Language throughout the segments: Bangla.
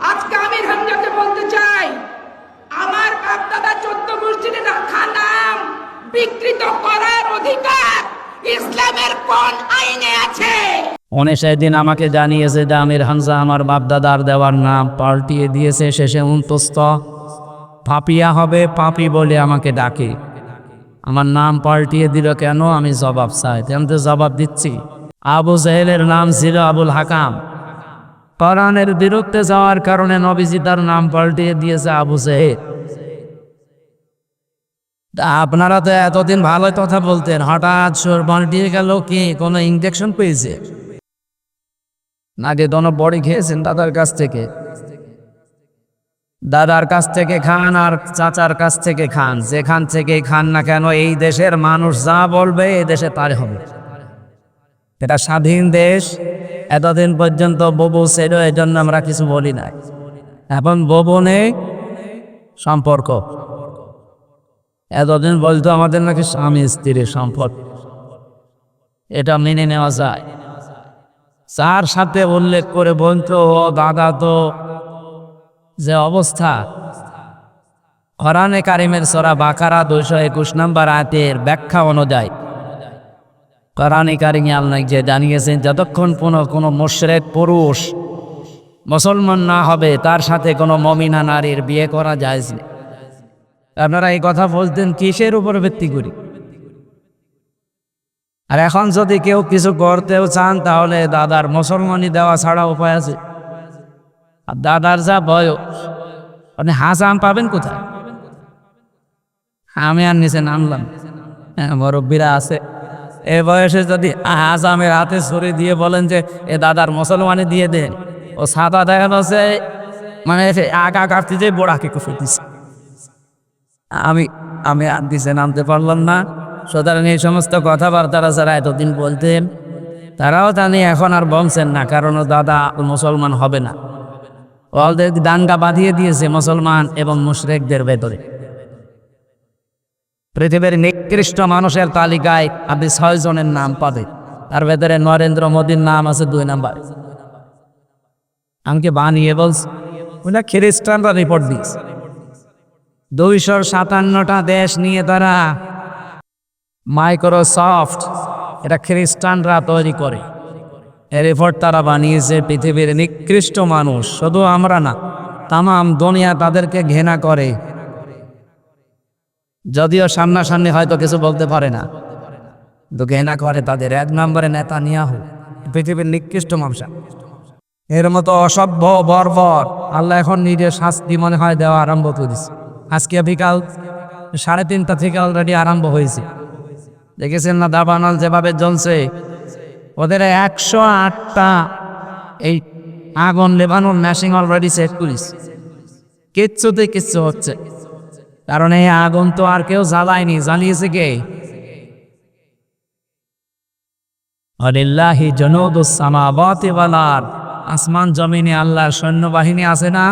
আজকে হামজাকে বলতে চাই, আমার বাপ দাদা চোদ্দ মসজিদে রাখা নাম বিকৃত করার অধিকার ইসলামের কোন আইনে আছে? আমাকে জানিয়েছে যে আমির হামজা আমার বাপদাদার দেওয়ার নাম পাল্টিয়ে দিয়েছে, শেষে উন্তস্ত পাপিয়া হবে, পাপি বলে আমাকে ডাকে। আমার নাম পাল্টিয়ে দিল কেন? আমি জবাব চাই। আমি তো জবাব দিচ্ছি। আবু জাহেলের নাম ছিল আবুল হাকাম। কোরআনের বিরুদ্ধে যাওয়ার কারণে নবীজি তার নাম পাল্টিয়ে দিয়েছে আবু তা আপনারা তো এতদিন ভালো কথা বলতেন, হঠাৎ সুর পাল্টিয়ে গেল কি, কোনো ইঞ্জেকশন পেয়েছে? নাকি দোনো বড়ি খেয়েছেন দাদার কাছ থেকে? দাদার কাছ থেকে খান আর চাচার কাছ থেকে খান, যেখান থেকে খান না কেন এই দেশের মানুষ যা বলবে এই দেশে তার হবে। এটা স্বাধীন দেশ এতদিন পর্যন্ত ববু ছিল এই জন্য আমরা কিছু বলি নাই। এখন ববু নেই, সম্পর্ক। এতদিন বলতো আমাদের নাকি স্বামী স্ত্রীর সম্পর্ক। এটা মেনে নেওয়া যায়। যার সাথে উল্লেখ করে বলতো, ও দাদা তো যে অবস্থা। কোরআনে কারিমের সরা বাকারা দুইশো একুশ নম্বর আয়াতের ব্যাখ্যা অনুযায়ী কোরআনে কারিমে আল্লাহ যে জানিয়েছেন, যতক্ষণ কোনো কোনো মোশরেক পুরুষ মুসলমান না হবে, তার সাথে কোনো মমিনা নারীর বিয়ে করা যায় আপনারা এই কথা বলতেন কিসের উপর ভিত্তি করি? আর এখন যদি কেউ কিছু করতেও চান, তাহলে দাদার মুসলমানি দেওয়া ছাড়া উপায় আছে। আর দাদার যা বয়স, আপনি হাঁস আম পাবেন কোথায়? আমি আর নিচে নামলাম। হ্যাঁ মুরব্বীরা আছে। এ বয়সে যদি আমের হাতে ছড়ি দিয়ে বলেন যে, এ দাদার মুসলমানি দিয়ে দেন। ও সাদা দেখা যাচ্ছে মানে সে আগা কাটতে যে বোড়াকে কুফে দিছে। আমি আমি আর দিছে নামতে পারলাম না। সুতরাং এই সমস্ত কথাবার্তারা যারা এতদিন বলতেন, তারাও জানি এখন আর বলছেন না, কারণ দাদা মুসলমান হবে না। ওদের দাঙ্গা বাঁধিয়ে দিয়েছে মুসলমান এবং মুশরেকদের ভেতরে। পৃথিবীর নিকৃষ্ট মানুষের তালিকায় আপনি ছয় জনের নাম পাবেন। তার ভেতরে নরেন্দ্র মোদীর নাম আছে দুই নাম্বার। আমাকে বানিয়ে বলছে ওটা খ্রিস্টানরা রিপোর্ট দিয়েছে। দুইশো সাতান্নটা দেশ নিয়ে তারা মাইক্রোসফট, এটা খ্রিস্টানরা তৈরি করে। এ রিপোর্ট তারা বানিয়েছে পৃথিবীর নিকৃষ্ট মানুষ। শুধু আমরা না, তামাম দুনিয়া তাদেরকে ঘৃণা করে। যদিও সামনাসামনি হয়তো কিছু বলতে পারে না। কিন্তু ঘৃণা করে তাদের এক নম্বরে নেতা নিয়াহু, পৃথিবীর নিকৃষ্ট মানুষ এর মতো অসভ্য, বর্বর, আল্লাহ এখন নিজের শাস্তি মনে হয় দেওয়া আরম্ভ করে দিচ্ছে আজকে বিকাল সাড়ে তিনটা থেকে অলরেডি আরম্ভ হয়েছে। দেখেছেন না দাবানল যেভাবে জ্বলছে? ওদের একশো আটটা এই আগুন লেবানোর ম্যাশিং অলরেডি সেট করিস কিচ্ছুতে কিচ্ছু হচ্ছে। কারণ এই আগুন তো আর কেউ জ্বালায়নি, জ্বালিয়েছে কে? আলিল্লাহি জনুদুস সামাওয়াতি ওয়াল আরদ। আসমান, জমিনে আল্লাহর সৈন্যবাহিনী আছে না?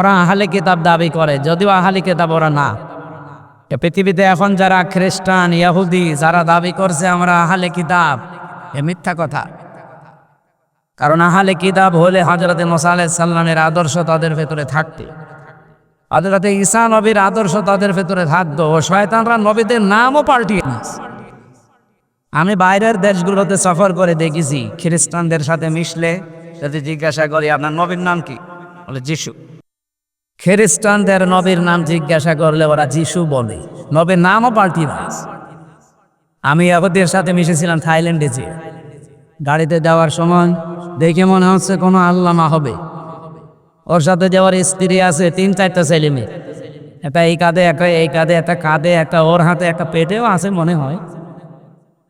ওরা আহালে কিতাব দাবি করে, যদিও কিতাব ওরা না। পৃথিবীতে এখন যারা খ্রিস্টান ইয়াহুদি যারা দাবি করছে আমরা আহালে কিতাব, এ মিথ্যা কথা। কারণ আহালে কিতাব হলে হজরতে মোসা সাল্লামের আদর্শ তাদের ভেতরে থাকতে। হজরতে ঈসা নবীর আদর্শ তাদের ভেতরে থাকতো ও শয়তানরা নবীদের নামও পাল্টিয়ে নিয়েছে আমি বাইরের দেশগুলোতে সফর করে দেখেছি, খ্রিস্টানদের সাথে মিশলে যদি জিজ্ঞাসা করি, আপনার নবীর নাম কি? বলে, যিশু। খ্রিস্টানদের নবীর নাম জিজ্ঞাসা করলে ওরা যিশু বলে, নবীর নামও পাল্টিয়ে দিয়েছে। আমি ওদের সাথে মিশেছিলাম থাইল্যান্ডে যে গাড়িতে যাওয়ার সময় দেখে মনে হচ্ছে কোনো আল্লামা হবে। ওর সাথে যাওয়ার স্ত্রী আছে, তিন চারটা ছেলে মেয়ে। একটা এই কাঁধে, একটা এই কাঁধে, একটা কাঁধে, একটা ওর হাতে, একটা পেটেও আছে মনে হয়।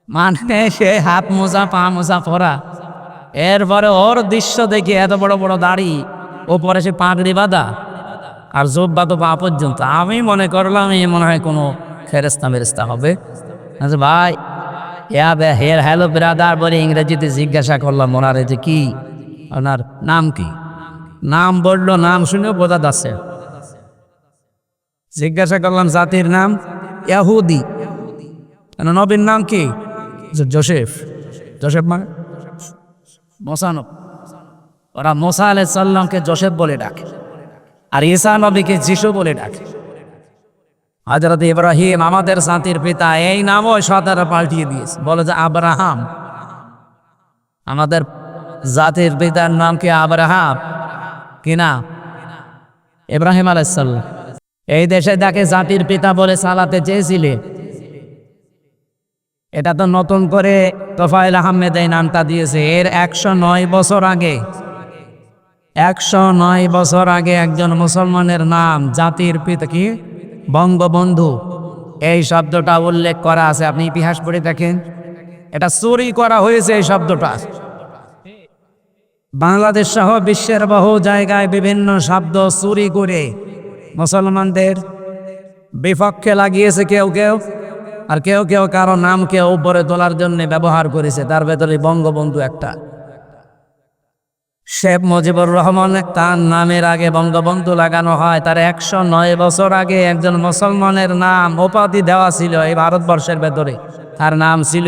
মানে সে হাত মোজা, পা মোজা পরা। এরপরে ওর দৃশ্য দেখে এত বড় বড় দাড়ি, ওপরে সে পাগড়ি বাঁধা, আর জোব্বা তো পা পর্যন্ত। আমি মনে করলাম, এই মনে হয় কোনো ফেরেস্তা মেরেস্তা হবে। আচ্ছা ভাই হ্যাঁ হের হ্যালো ব্রাদার বলে ইংরেজিতে জিজ্ঞাসা করলাম ওনারে যে কি, ওনার নাম কি? নাম বলল, নাম শুনেও বোঝা যাচ্ছে। জিজ্ঞাসা করলাম, জাতির নাম? ইয়াহুদি। কেন, নবীর নাম কি? জোসেফ। জোসেফ মানে? মশানব ওরা মোসা আলাই সাল্লামকে জোসেফ বলে ডাকে। আর ঈসা নবীকে যিশু বলে ডাকে। হজরত ইব্রাহিম, আমাদের জাতির পিতা, এই নামও সতারা পাল্টিয়ে দিয়েছে। বলে যে, আব্রাহাম। আমাদের জাতির পিতার নাম কি আব্রাহাম? কি না ইব্রাহিম আলাইসাল্লাম এই দেশে তাকে জাতির পিতা বলে চালাতে চেয়েছিলে, এটা তো নতুন করে তোফাইল আহমেদ এই নামটা দিয়েছে। এর একশো নয় বছর আগে, একশো নয় বছর আগে একজন মুসলমানের নাম জাতির পিতা কি? বঙ্গবন্ধু। এই শব্দটা উল্লেখ করা আছে। আপনি ইতিহাস পড়ে দেখেন। এটা চুরি করা হয়েছে এই শব্দটা। বাংলাদেশ সহ বিশ্বের বহু জায়গায় বিভিন্ন শব্দ চুরি করে মুসলমানদের বিপক্ষে লাগিয়েছে কেউ কেউ, আর কেউ কেউ কারও নামকে উপরে তোলার জন্য ব্যবহার করেছে। তার ভেতরে বঙ্গবন্ধু একটা। শেখ মুজিবুর রহমান তার নামের আগে বঙ্গবন্ধু লাগানো হয়। তার একশো নয় বছর আগে একজন মুসলমানের নাম উপাধি দেওয়া ছিল এই ভারতবর্ষের ভেতরে। তার নাম ছিল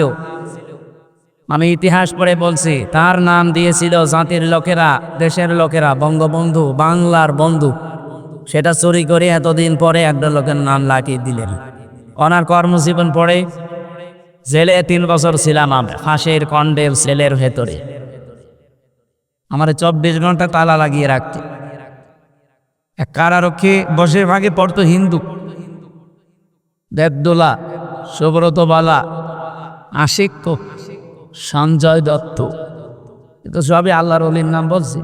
আমি ইতিহাস পড়ে বলছি, তার নাম দিয়েছিল জাতির লোকেরা, দেশের লোকেরা, বঙ্গবন্ধু, বাংলার বন্ধু। সেটা চুরি করে এতদিন পরে একটা লোকের নাম লাগিয়ে দিলেন। ওনার কর্মজীবন পড়ে, জেলে তিন বছর ছিলাম আমরা, ফাঁসের কন্ডের সেলের ভেতরে। আমার চব্বিশ ঘণ্টা তালা লাগিয়ে রাখতে। এক কারারক্ষী বসে ভাগে পড়তো হিন্দু। দেবদোলা সুব্রত বালা আশিক সঞ্জয় দত্ত। এ তো সবই আল্লাহর অলির নাম বলছি।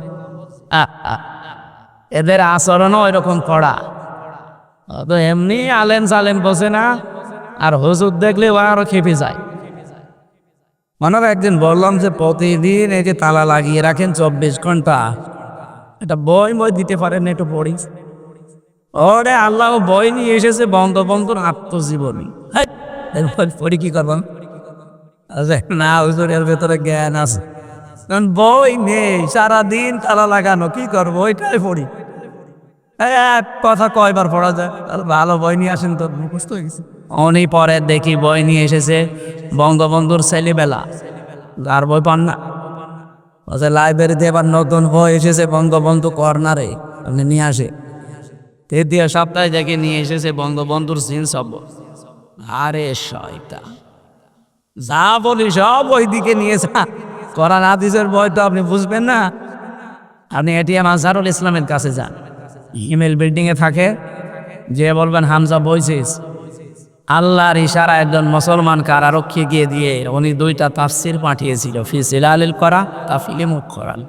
এদের আচরণও এরকম কড়া। তো এমনি আলেন সালেম বসে না আর হুজুর দেখলে ও আরও খেপে যায়। মনে একদিন বললাম যে প্রতিদিন এই যে তালা লাগিয়ে রাখেন চব্বিশ ঘণ্টা এটা বই বই দিতে পারেন একটু পড়ি। ওরে আল্লাহ বই নিয়ে এসেছে বন্ধ বন্ধুর আত্মজীবনী। পড়ি কি আচ্ছা, না, হুজুরের ভেতরে জ্ঞান আছে। কারণ বই নেই, সারাদিন তালা লাগানো, কি করব? ওইটাই পড়ি। এক কথা কয়বার পড়া যায়? তাহলে ভালো বই নিয়ে আসেন তো, মুখস্থ হয়ে গেছে। উনি পরে দেখি বই নিয়ে এসেছে, বঙ্গবন্ধুর ছেলেবেলা। আর বই পান না। বলছে, লাইব্রেরিতে এবার নতুন বই এসেছে বঙ্গবন্ধু কর্নারে, আপনি নিয়ে আসে। তৃতীয় সপ্তাহে দেখে নিয়ে এসেছে বঙ্গবন্ধুর সিন সব আরে শয়তা যা বলি সব ওই দিকে নিয়েছে কোরআন, হাদিসের বই তো আপনি বুঝবেন না। আপনি এটিএম আজহারুল ইসলামের কাছে যান। ইমেল বিল্ডিংয়ে থাকে, যে বলবেন, হামজা বইছিস। আল্লাহর ইশারা একজন মুসলমান কারারক্ষী গিয়ে দিয়ে উনি দুইটা তাফসির পাঠিয়েছিল, ফি সিলালিল করা তাফিলে মুখ করাল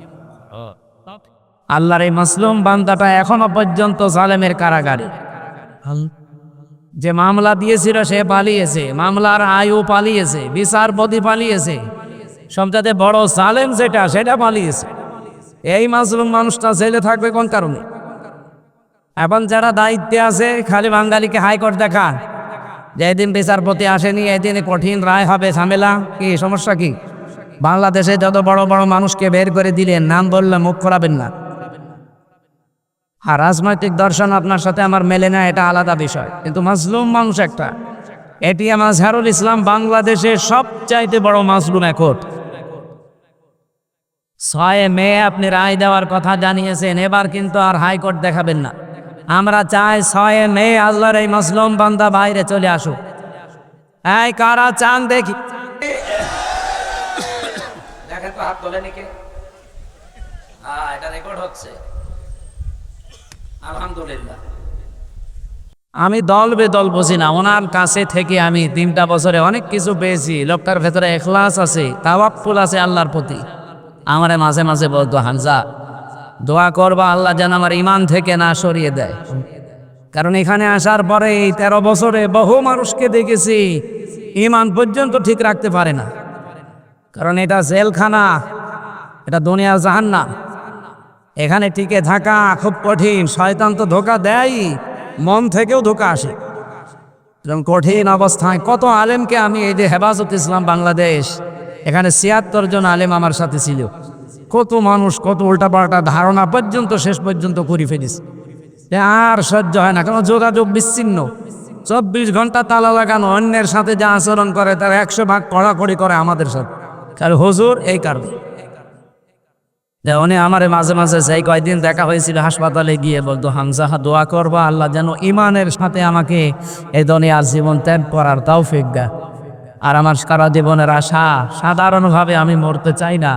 আল্লাহর এই মাসলুম বান্দাটা এখনও পর্যন্ত জালেমের কারাগারে। যে মামলা দিয়েছিল সে পালিয়েছে, মামলার আয়ু পালিয়েছে বিচারপতি পালিয়েছে। সবচাইতে বড় সালেম যেটা, সেটা পালিয়েছে। এই মাসলুম মানুষটা জেলে থাকবে কোন কারণে? এখন যারা দায়িত্বে আছে, খালি বাঙালিকে হাইকোর্ট দেখা। যে এদিন বিচারপতি আসেনি এদিন কঠিন রায় হবে, ঝামেলা। কি, সমস্যা কি? বাংলাদেশে যত বড় বড় মানুষকে বের করে দিলেন, নাম বললে মুখ খোলাবেন না। আর রাজনৈতিক দর্শন আপনার সাথে আমার মেলে না, এটা আলাদা বিষয়। কিন্তু মাজলুম মানুষ একটা। এটি আমার ঝারুল ইসলাম বাংলাদেশের সবচাইতে বড় মাজলুম একট। ছয় মে আপনি রায় দেওয়ার কথা জানিয়েছেন, এবার কিন্তু আর হাইকোর্ট দেখাবেন না। আমরা চাই ছয় মে আল্লাহর এই মসলুম বান্দা বাইরে চলে আসুক। এই, কারা চান দেখি। দেখেন তো হাত এটা রেকর্ড হচ্ছে। আলহামদুলিল্লাহ। আমি দল বেদল বুঝি না, ওনার কাছে থেকে আমি তিনটা বছরে অনেক কিছু পেয়েছি, লোকটার ভেতরে এখলাস আছে, তাওয়াক্কুল আছে আল্লাহর প্রতি। আমারে মাঝে মাঝে বলতো হামজা, দোয়া করবা আল্লাহ যেন আমার ইমান থেকে না সরিয়ে দেয়। কারণ এখানে আসার পরে এই তেরো বছরে বহু মানুষকে দেখেছি ইমান পর্যন্ত ঠিক রাখতে পারে না। কারণ এটা জেলখানা, এটা দুনিয়া জাহান্না এখানে টিকে থাকা খুব কঠিন, শয়তান তো ধোকা দেয় মন থেকেও ধোকা আসে। এরকম কঠিন অবস্থায় কত আলেমকে আমি এই যে হেফাজত ইসলাম বাংলাদেশ, এখানে ছিয়াত্তর জন আলেম আমার সাথে ছিল। কত মানুষ, কত উল্টাপাল্টা ধারণা পর্যন্ত শেষ পর্যন্ত করে ফেলিস আর সহ্য হয় না কারণ যোগাযোগ বিচ্ছিন্ন। চব্বিশ ঘণ্টা তালা লাগানো, অন্যের সাথে যা আচরণ করে, তার একশো ভাগ কড়াকড়ি করে আমাদের সাথে। কারণ হুজুর এই কারণে। উনি আমারে মাঝে মাঝে সেই কয়েকদিন দেখা হয়েছিল হাসপাতালে গিয়ে বলতো, হামজা, দোয়া করব, আল্লাহ যেন ইমানের সাথে আমাকে এই দুনিয়ার জীবন ত্যাগ করার তাও দেয়। আর আমার সারা জীবনের আশা সাধারণভাবে আমি মরতে চাই না।